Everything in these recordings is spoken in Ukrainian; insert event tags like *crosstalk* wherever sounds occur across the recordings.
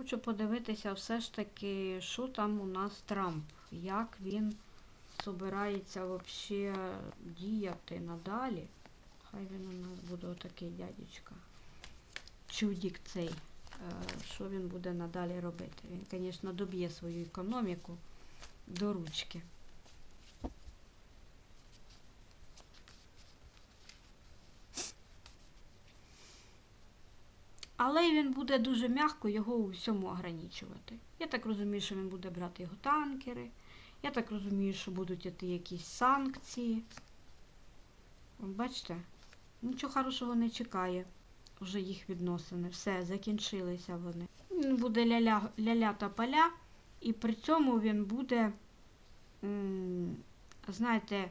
Хочу подивитися все ж таки, що там у нас Трамп, як він збирається взагалі діяти надалі. Хай він у нас буде отакий дядечка. Чудік цей. Е, Що він буде надалі робити? Він, звісно, доб'є свою економіку до ручки. Але він буде дуже м'яко його у всьому ограничувати. Я так розумію, що він буде брати його танкери. Я так розумію, що будуть іти якісь санкції. Бачите, нічого хорошого не чекає вже їх відносини. Все, закінчилися вони. Він буде ля-ля, ля-ля та поля, і при цьому він буде, знаєте,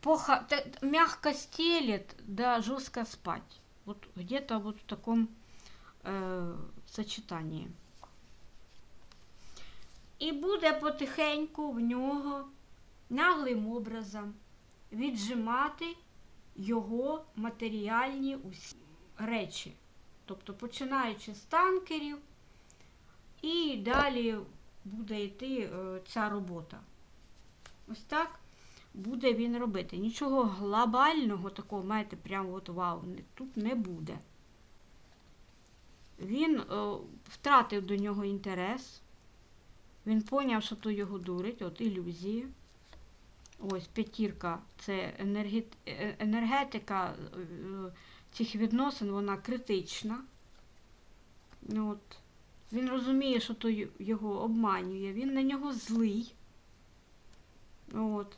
поха, мягко стелет, да жестко спать. Вот где-то вот в таком э, сочетанні. І буде потихеньку в нього наглим образом віджимати його матеріальні усі речі. Тобто починаючи з танкерів, і далі буде йти е, ця робота. Ось так буде він робити. Нічого глобального такого, знаєте, прямо от вау, тут не буде. Він е, втратив до нього інтерес. Він поняв, що то його дурить, от ілюзії. Ось п'ятірка це е, енергетика е, цих відносин, вона критична. Ну, От. Він розуміє, що то його обманює, він на нього злий. От.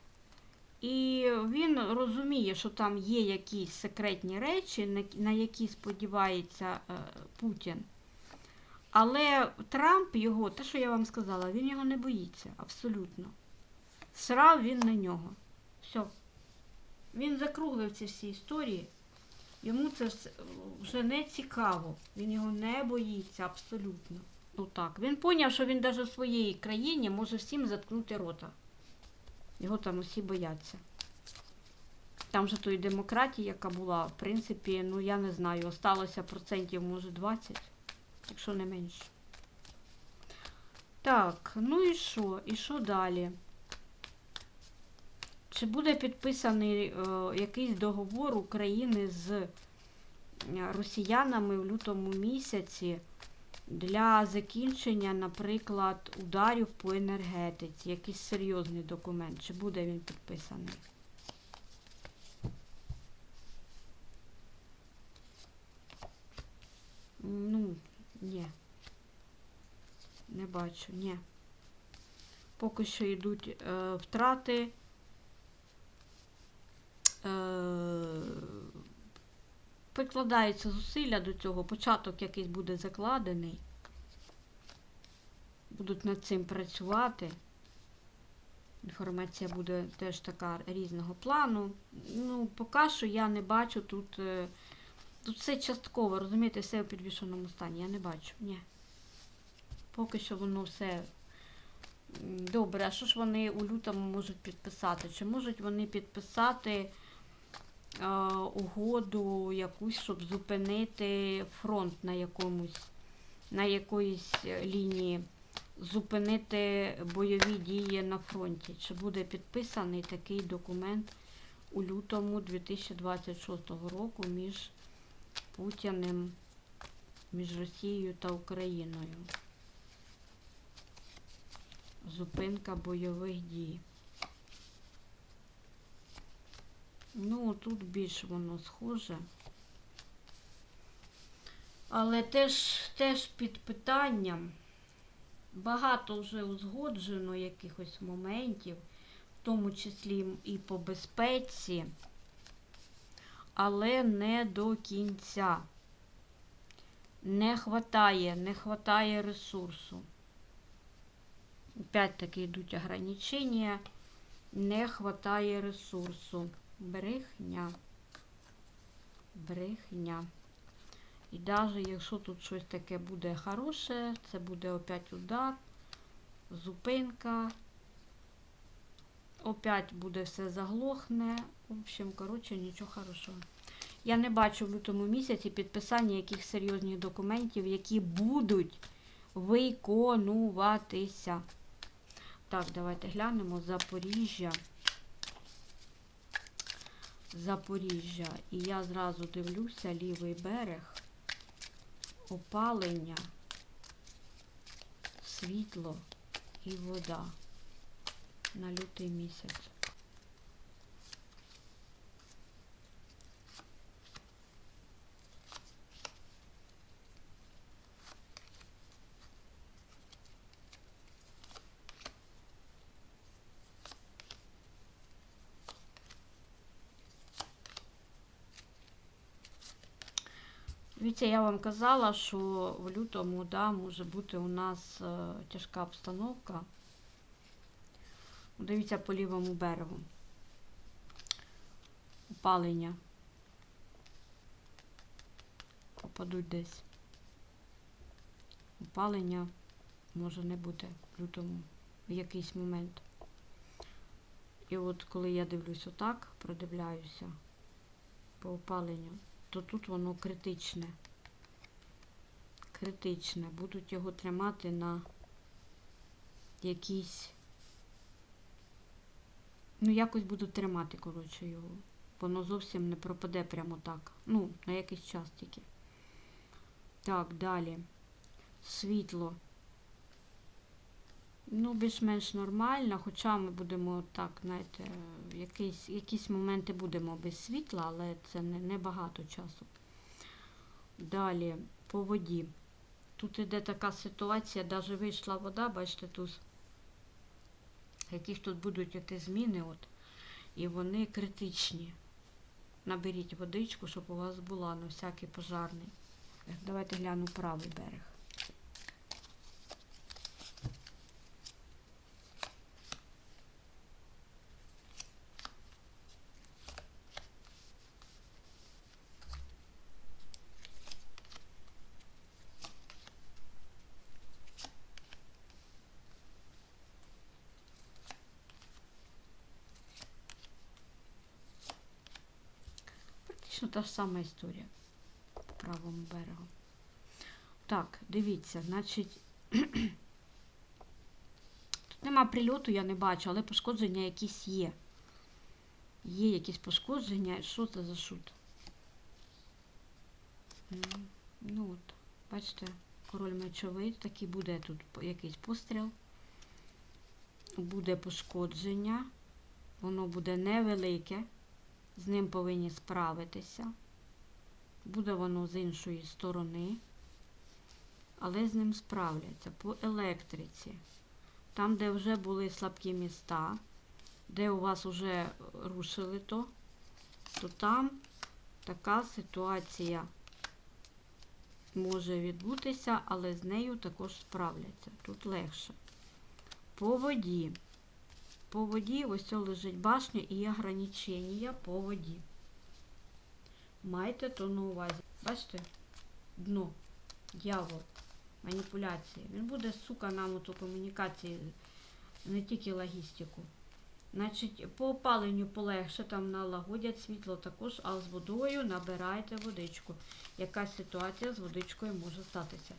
І він розуміє, що там є якісь секретні речі, на, які сподівається е, Путін. Але Трамп його, те, що я вам сказала, він його не боїться абсолютно. Срав він на нього. Все. Він закруглив ці всі історії. Йому це вже не цікаво. Він його не боїться абсолютно. Ну так. Він поняв, що він навіть в своїй країні може всім заткнути рота. Його там усі бояться. Там же тої демократії, яка була, в принципі, ну я не знаю, осталося процентів, може, 20, якщо не менше. Так, ну і що? І що далі? Чи буде підписаний е, якийсь договор України з е, росіянами в лютому місяці для закінчення, наприклад, ударів по енергетиці? Якийсь серйозний документ? Чи буде він підписаний? Ну, ні. Не бачу, ні. Поки що йдуть е, втрати. Е, прикладаються зусилля до цього, початок якийсь буде закладений. Будуть над цим працювати. Інформація буде теж така різного плану. Ну, поки що я не бачу тут. е, Тут все частково, розумієте, все у підвішеному стані. Я не бачу. Ні. Поки що воно все добре. А що ж вони у лютому можуть підписати? Чи можуть вони підписати угоду якусь, щоб зупинити фронт на якомусь, на якоїсь е, лінії, зупинити бойові дії на фронті? Чи буде підписаний такий документ у лютому 2026 року між Путіним, між Росією та Україною? Зупинка бойових дій. Ну, тут більш воно схоже. Але теж, теж під питанням багато вже узгоджено якихось моментів, в тому числі і по безпеці, але не до кінця. Не хватає, не хватає ресурсу. Опять таки йдуть ограничення. Не хватає ресурсу. Брехня. Брехня. І навіть якщо тут щось таке буде хороше, це буде опять удар, зупинка. Опять буде все заглохне. В общем, коротше, нічого хорошого. Я не бачу в лютому місяці підписання яких серйозних документів, які будуть виконуватися. Так, давайте глянемо Запоріжжя. Запоріжжя. І я зразу дивлюся лівий берег. Опалення, світло і вода на лютий місяць. Дивіться, я вам казала, що в лютому да, може бути у нас е, тяжка обстановка. Дивіться по лівому берегу. Опалення. Попадуть десь. Опалення може не бути в лютому в якийсь момент. І от коли я дивлюсь отак, продивляюся по опаленню, то тут воно критичне. Критичне. Будуть його тримати на якійсь. Ну, якось будуть тримати, коротше, його. Воно зовсім не пропаде прямо так. Ну, на якийсь час тільки. Так, далі. Світло. Ну, більш-менш нормально, хоча ми будемо так, знаєте, якісь, якісь моменти будемо без світла, але це не, не багато часу. Далі, по воді. Тут іде така ситуація, навіть вийшла вода, бачите, тут якісь тут будуть іти зміни, от, і вони критичні. Наберіть водичку, щоб у вас була на всякий пожарний. Давайте гляну правий берег. Практично та ж сама історія по правому берегу. Так, дивіться, значить, *clears throat* тут нема прильоту, я не бачу, але пошкодження якісь є. Є якісь пошкодження. Що це за шут? Ну от, бачите, король мечовий, такий буде тут якийсь постріл. Буде пошкодження. Воно буде невелике. З ним повинні справитися. Буде воно з іншої сторони, але з ним справляться. По електриці. Там, де вже були слабкі міста, де у вас вже рушили то, то там така ситуація може відбутися, але з нею також справляться. Тут легше. По воді. По воді ось це лежить башня і ограничення по воді. Майте то на увазі. Бачите? Дно, дьявол, маніпуляції. Він буде, сука, нам оту комунікації, не тільки логістику. Значить, по опаленню полегше, там налагодять світло також, а з водою набирайте водичку. Яка ситуація з водичкою може статися?